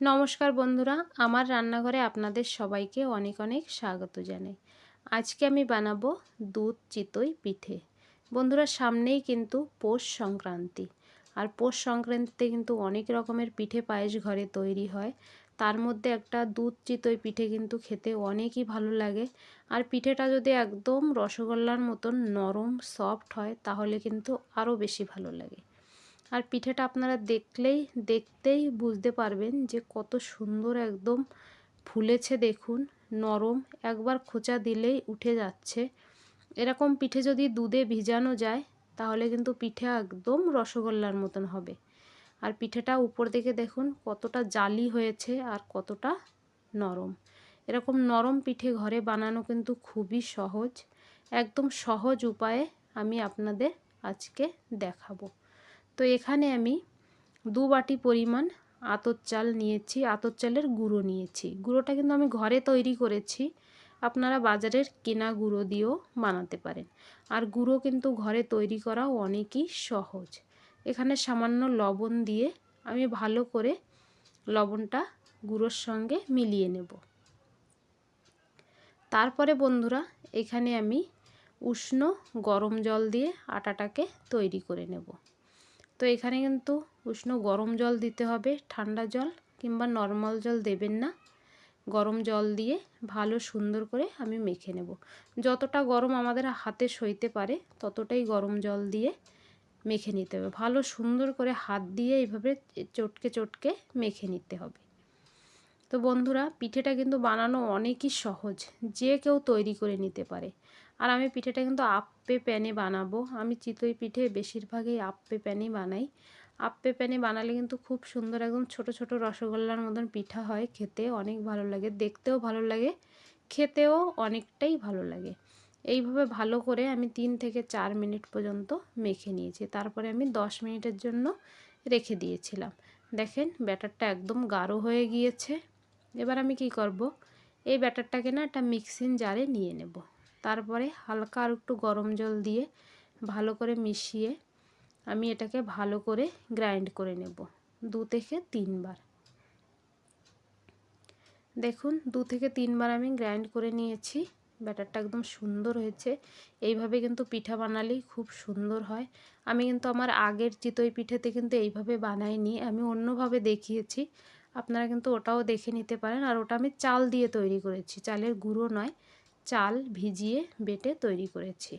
নমস্কার বন্ধুরা, আমার রান্নাঘরে আপনাদের সবাইকে অনেক অনেক স্বাগত জানাই। আজকে আমি বানাবো দুধ চিতই পিঠে। বন্ধুরা, সামনেই কিন্তু পৌষ সংক্রান্তি। আর পৌষ সংক্রান্তিতে কিন্তু অনেক রকমের পিঠে পায়েস ঘরে তৈরি হয়। তার মধ্যে একটা দুধ চিতই পিঠে কিন্তু খেতে অনেকই ভালো লাগে। আর পিঠেটা যদি একদম রসগোল্লার মতন নরম সফট হয়, তাহলে কিন্তু আরও বেশি ভালো লাগে। আর পিঠেটা আপনারা দেখলেই, দেখতেই বুঝতে পারবেন যে কত সুন্দর একদম ফুলেছে দেখুন, নরম, একবার খোঁচা দিলেই উঠে যাচ্ছে। এরকম পিঠে যদি দুধে ভিজানো যায়, তাহলে কিন্তু পিঠে একদম রসগোল্লার মতন হবে। আর পিঠেটা উপর দিকে দেখুন কতটা জালি হয়েছে আর কতটা নরম। এরকম নরম পিঠে ঘরে বানানো কিন্তু খুবই সহজ। একদম সহজ উপায়ে আমি আপনাদের আজকে দেখাবো। তো এখানে আমি দু বাটি পরিমাণ আতর চাল নিয়েছি, আতর চালের গুঁড়ো নিয়েছি। গুঁড়োটা কিন্তু আমি ঘরে তৈরি করেছি, আপনারা বাজারের কেনা গুঁড়ো দিয়েও বানাতে পারেন। আর গুঁড়ো কিন্তু ঘরে তৈরি করাও অনেকই সহজ। এখানে সামান্য লবণ দিয়ে আমি ভালো করে লবণটা গুঁড়োর সঙ্গে মিলিয়ে নেব। তারপরে বন্ধুরা, এখানে আমি উষ্ণ গরম জল দিয়ে আটাটাকে তৈরি করে নেব। তো এখানে কিন্তু উষ্ণ গরম জল দিতে হবে, ঠান্ডা জল কিংবা নর্মাল জল দেবেন না। গরম জল দিয়ে ভালো সুন্দর করে আমি মেখে নেব। যতটা গরম আমাদের হাতে সইতে পারে, ততটাই গরম জল দিয়ে মেখে নিতে হবে। ভালো সুন্দর করে হাত দিয়ে এইভাবে চটকে চটকে মেখে নিতে হবে। তো বন্ধুরা, পিঠেটা কিন্তু বানানো অনেকই সহজ। যে কেউ তৈরি করে নিতে পারে। আর আমি পিঠেটা কিন্তু আপ্পে প্যানে বানাবো। আমি চিতই পিঠে বেশিরভাগই আপ্পে প্যানেই বানাই। আপ্পে প্যানে বানালে কিন্তু খুব সুন্দর একদম ছোট ছোট রসগোল্লার মতন পিঠা হয় খেতে, অনেক ভালো লাগে। দেখতেও ভালো লাগে, খেতেও অনেকটাই ভালো লাগে। এইভাবে ভালো করে আমি তিন থেকে চার মিনিট পর্যন্ত মেখে নিয়েছি। তারপরে আমি দশ মিনিটের জন্য রেখে দিয়েছিলাম। দেখেন, ব্যাটারটা একদম গাঢ় হয়ে গিয়েছে। এবার আমি কি করব? এই ব্যাটারটাকে না একটা মিক্সিং জারে নিয়ে নেব। তারপরে হালকা আর একটু গরম জল দিয়ে ভালো করে মিশিয়ে আমি এটাকে ভালো করে গ্রাইন্ড করে নেব দু থেকে তিনবার। দেখুন, দু থেকে তিনবার আমি গ্রাইন্ড করে নিয়েছি। ব্যাটারটা একদম সুন্দর হয়েছে। এইভাবে কিন্তু পিঠা বানালেই খুব সুন্দর হয়। আমি কিন্তু আমার আগের চিতই পিঠেতে কিন্তু এইভাবে বানাইনি, আমি অন্যভাবে দেখিয়েছি। আপনারা কিন্তু ওটাও দেখে নিতে পারেন। আর ওটা আমি চাল দিয়ে তৈরি করেছি, চালের গুঁড়ো নয়। চাল ভিজিয়ে বেটে তৈরি করেছি।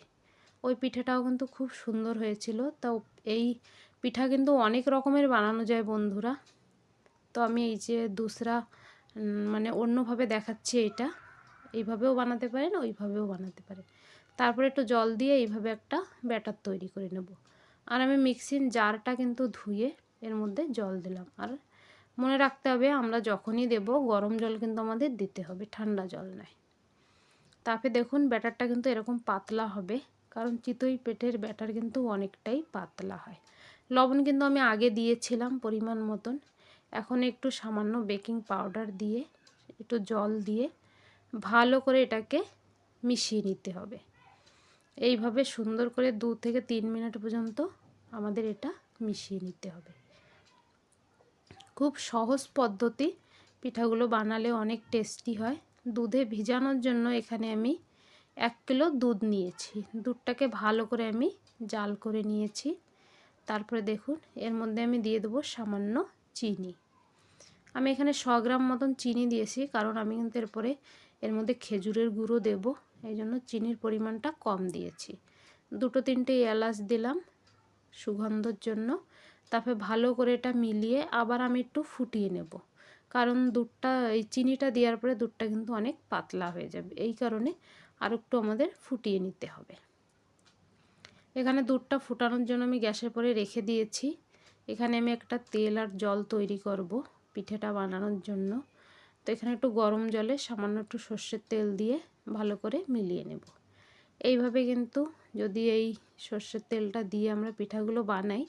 ওই পিঠাটাও কিন্তু খুব সুন্দর হয়েছিল। তাও এই পিঠা কিন্তু অনেক রকমের বানানো যায় বন্ধুরা। তো আমি এই যে দুসরা মানে অন্যভাবে দেখাচ্ছি এটা। এইভাবেও বানাতে পারেন, ওইভাবেও বানাতে পারেন। তারপরে একটু জল দিয়ে এইভাবে একটা ব্যাটার তৈরি করে নেব। আর আমি মিক্সির জারটা কিন্তু ধুয়ে এর মধ্যে জল দিলাম। আর মনে রাখতে হবে, আমরা যখনই দেব, গরম জল কিন্তু আমাদের দিতে হবে, ঠান্ডা জল নয়। তারপরে দেখুন ব্যাটারটা কিন্তু এরকম পাতলা হবে, কারণ চিতই পেটের ব্যাটার কিন্তু অনেকটাই পাতলা হয়। লবণ কিন্তু আমি আগে দিয়েছিলাম পরিমাণ মতন। এখন একটু সামান্য বেকিং পাউডার দিয়ে, একটু জল দিয়ে ভালো করে এটাকে মিশিয়ে নিতে হবে। এইভাবে সুন্দর করে দু থেকে তিন মিনিট পর্যন্ত আমাদের এটা মিশিয়ে নিতে হবে। খুব সহজ পদ্ধতি, পিঠাগুলো বানালে অনেক টেস্টি হয়। দুধে ভিজানোর জন্য এখানে আমি এক কিলো দুধ নিয়েছি। দুধটাকে ভালো করে আমি জাল করে নিয়েছি। তারপরে দেখুন, এর মধ্যে আমি দিয়ে দেবো সামান্য চিনি। আমি এখানে শ গ্রাম মতন চিনি দিয়েছি, কারণ আমি কিন্তু এরপরে এর মধ্যে খেজুরের গুঁড়ো দেব। এই জন্য চিনির পরিমাণটা কম দিয়েছি। দুটো তিনটে এলাচ দিলাম সুগন্ধর জন্য। তারপরে ভালো করে এটা মিলিয়ে আবার আমি একটু ফুটিয়ে নেব। কারণ দুধটা, এই চিনিটা দেওয়ার পরে দুধটা কিন্তু অনেক পাতলা হয়ে যাবে। এই কারণে আর একটু আমাদের ফুটিয়ে নিতে হবে। এখানে দুধটা ফুটানোর জন্য আমি গ্যাসের পরে রেখে দিয়েছি। এখানে আমি একটা তেল আর জল তৈরি করব পিঠেটা বানানোর জন্য। তো এখানে একটু গরম জলে সামান্য একটু সর্ষের তেল দিয়ে ভালো করে মিলিয়ে নেব। এইভাবে কিন্তু যদি এই সর্ষের তেলটা দিয়ে আমরা পিঠাগুলো বানাই,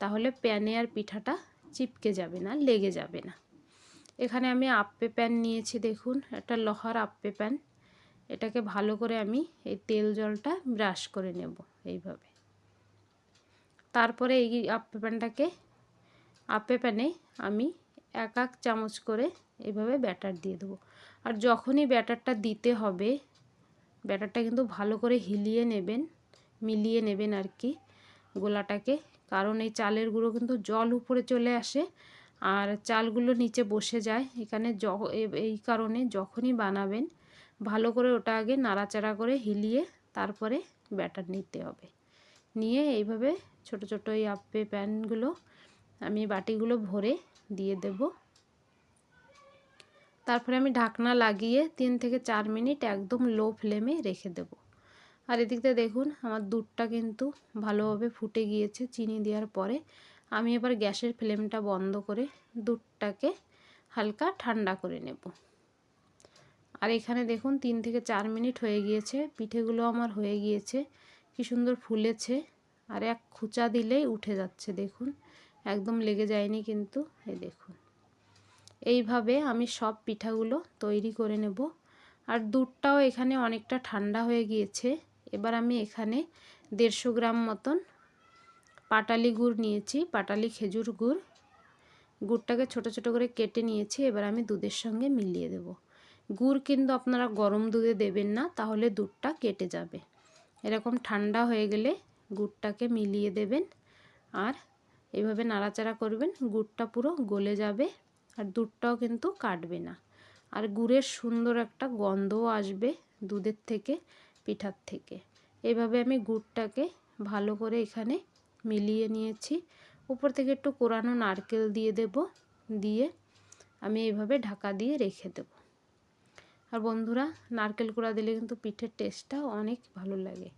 তাহলে প্যানে আর পিঠাটা চিপকে যাবে না, লেগে যাবে না। এখানে আমি আপ্পে প্যান নিয়েছি, দেখুন, একটা লোহার আপ্পে প্যান। এটাকে ভালো করে আমি এই তেল জলটা ব্রাশ করে নেব এইভাবে। তারপরে এই আপ্পে প্যানটাকে আপ্পে প্যানে আমি এক এক চামচ করে এইভাবে ব্যাটার দিয়ে দেবো। আর যখনই ব্যাটারটা দিতে হবে, ব্যাটারটা কিন্তু ভালো করে হিলিয়ে নেবেন, মিলিয়ে নেবেন আর কি গোলাটাকে। কারণ এই চালের গুঁড়ো কিন্তু জল উপরে চলে আসে আর চালগুলো নিচে বসে যায়। এখানে এই কারণে যখনই বানাবেন, ভালো করে ওটা আগে নাড়াচাড়া করে হিলিয়ে তারপরে ব্যাটার নিতে হবে। নিয়ে এইভাবে ছোট ছোট এই আপে প্যানগুলো আমি বাটিগুলো ভরে দিয়ে দেব। তারপরে আমি ঢাকনা লাগিয়ে তিন থেকে চার মিনিট একদম লো ফ্লেমে রেখে দেব। আর এদিকটা দেখুন, আমার দুধটা কিন্তু ভালোভাবে ফুটে গিয়েছে। চিনি দেওয়ার পরে আমি এবার গ্যাসের ফ্লেমটা বন্ধ করে দুধটাকে হালকা ঠান্ডা করে নেব। আর এখানে দেখুন তিন থেকে চার মিনিট হয়ে গিয়েছে, পিঠেগুলো আমার হয়ে গিয়েছে, কি সুন্দর ফুলেছে। আর এক খুচা দিলেই উঠে যাচ্ছে, দেখুন, একদম লেগে যায়নি কিন্তু, এই দেখুন। এইভাবে আমি সব পিঠাগুলো তৈরি করে নেব। আর দুধটাও এখানে অনেকটা ঠান্ডা হয়ে গিয়েছে, এবার আমি এখানে দেড়শো গ্রাম মতন পাটালি গুড় নিয়েছি, পাটালি খেজুর গুড়। গুড়টাকে ছোট ছোট করে কেটে নিয়েছি, এবার আমি দুধের সঙ্গে মিলিয়ে দেব। গুড় কিন্তু আপনারা গরম দুধে দেবেন না, তাহলে দুধটা কেটে যাবে। এরকম ঠান্ডা হয়ে গেলে গুড়টাকে মিলিয়ে দেবেন, আর এভাবে নাড়াচাড়া করবেন, গুড়টা পুরো গলে যাবে, আর দুধটাও কিন্তু কাটবে না। আর গুড়ের সুন্দর একটা গন্ধও আসবে দুধের থেকে, পিঠার থেকে। এভাবে আমি গুড়টাকে ভালো করে এখানে মিলিয়ে নিয়েছি। উপর থেকে একটু কোরানো নারকেল দিয়ে দেব, দিয়ে আমি এইভাবে ঢাকা দিয়ে রেখে দেব। আর বন্ধুরা, নারকেল কোড়া দিলে কিন্তু পিঠের টেস্টটা অনেক ভালো লাগে।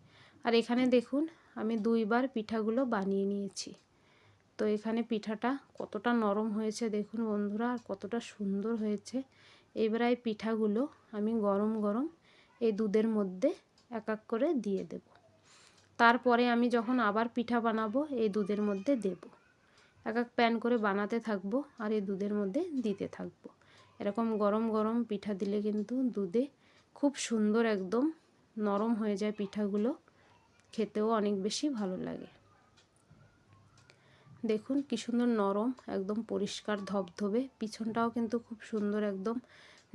আর এখানে দেখুন, আমি দুইবার পিঠাগুলো বানিয়ে নিয়েছি। তো এখানে পিঠাটা কতটা নরম হয়েছে দেখুন বন্ধুরা, আর কতটা সুন্দর হয়েছে। এইবার এই পিঠাগুলো আমি গরম গরম এই দুধের মধ্যে এক এক করে দিয়ে দেব। তারপরে আমি যখন আবার পিঠা বানাবো, এই দুধের মধ্যে দেব। এক এক প্যান করে বানাতে থাকব আর এই দুধের মধ্যে দিতে থাকব। এরকম গরম গরম পিঠা দিলে কিন্তু দুধে খুব সুন্দর একদম নরম হয়ে যায় পিঠাগুলো। খেতেও অনেক বেশি ভালো লাগে। দেখুন কি সুন্দর নরম, একদম পরিষ্কার ধবধবে। পিছনটাও কিন্তু খুব সুন্দর একদম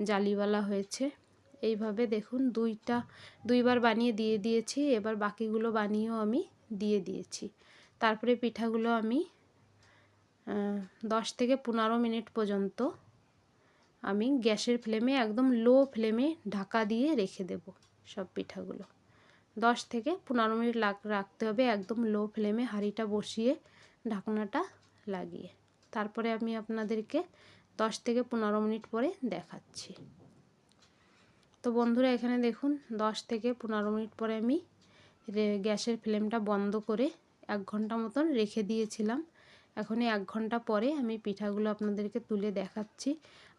জালিওয়ালা হয়েছে। এইভাবে দেখুন, দুইটা, দুইবার বানিয়ে দিয়ে দিয়েছি। এবার বাকিগুলো বানিয়েও আমি দিয়ে দিয়েছি। তারপরে পিঠাগুলো আমি দশ থেকে পনেরো মিনিট পর্যন্ত আমি গ্যাসের ফ্লেমে, একদম লো ফ্লেমে ঢাকা দিয়ে রেখে দেব সব পিঠাগুলো। দশ থেকে পনেরো মিনিট লাগ, রাখতে হবে একদম লো ফ্লেমে হাঁড়িটা বসিয়ে, ঢাকনাটা লাগিয়ে। তারপরে আমি আপনাদেরকে দশ থেকে পনেরো মিনিট পরে দেখাচ্ছি। তো বন্ধুরা এখানে দেখুন, দশ থেকে পনেরো মিনিট পরে আমি গ্যাসের ফ্লেমটা বন্ধ করে এক ঘণ্টা মতন রেখে দিয়েছিলাম। এখন এক ঘণ্টা পরে আমি পিঠাগুলো আপনাদেরকে তুলে দেখাচ্ছি।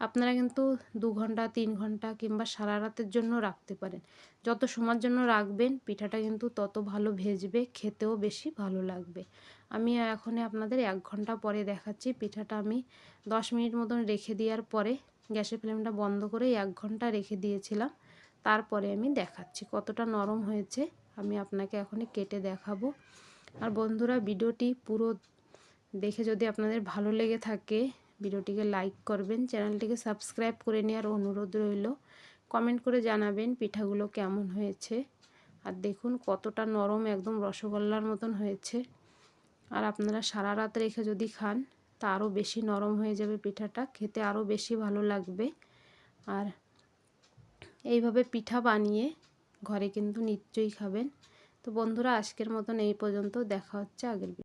আপনারা কিন্তু দু ঘণ্টা, তিন ঘণ্টা কিংবা সারা রাতের জন্য রাখতে পারেন। যত সময়ের জন্য রাখবেন, পিঠাটা কিন্তু তত ভালো ভেজবে, খেতেও বেশি ভালো লাগবে। আমি এখন আপনাদের এক ঘণ্টা পরে দেখাচ্ছি পিঠাটা আমি দশ মিনিট মতন রেখে দেওয়ার পরে গ্যাসের ফ্লেমটা বন্ধ করে এক ঘণ্টা রেখে দিয়েছিলাম। তারপরে আমি দেখাচ্ছি কতটা নরম হয়েছে। আমি আপনাকে এখনই কেটে দেখাবো। আর বন্ধুরা, ভিডিওটি পুরো দেখে যদি আপনাদের ভালো লেগে থাকে, ভিডিওটিকে লাইক করবেন, চ্যানেলটিকে সাবস্ক্রাইব করে নেওয়ার অনুরোধ রইল। কমেন্ট করে জানাবেন পিঠাগুলো কেমন হয়েছে। আর দেখুন কতটা নরম একদম রসগোল্লার মতন হয়েছে। আর আপনারা সারা রাত রেখে যদি খান তা আরও বেশি নরম হয়ে যাবে পিঠাটা, খেতে আরও বেশি ভালো লাগবে। আর এইভাবে পিঠা বানিয়ে ঘরে কিন্তু নিশ্চয়ই খাবেন। তো বন্ধুরা, আজকের মতন এই পর্যন্ত। দেখা হচ্ছে আগের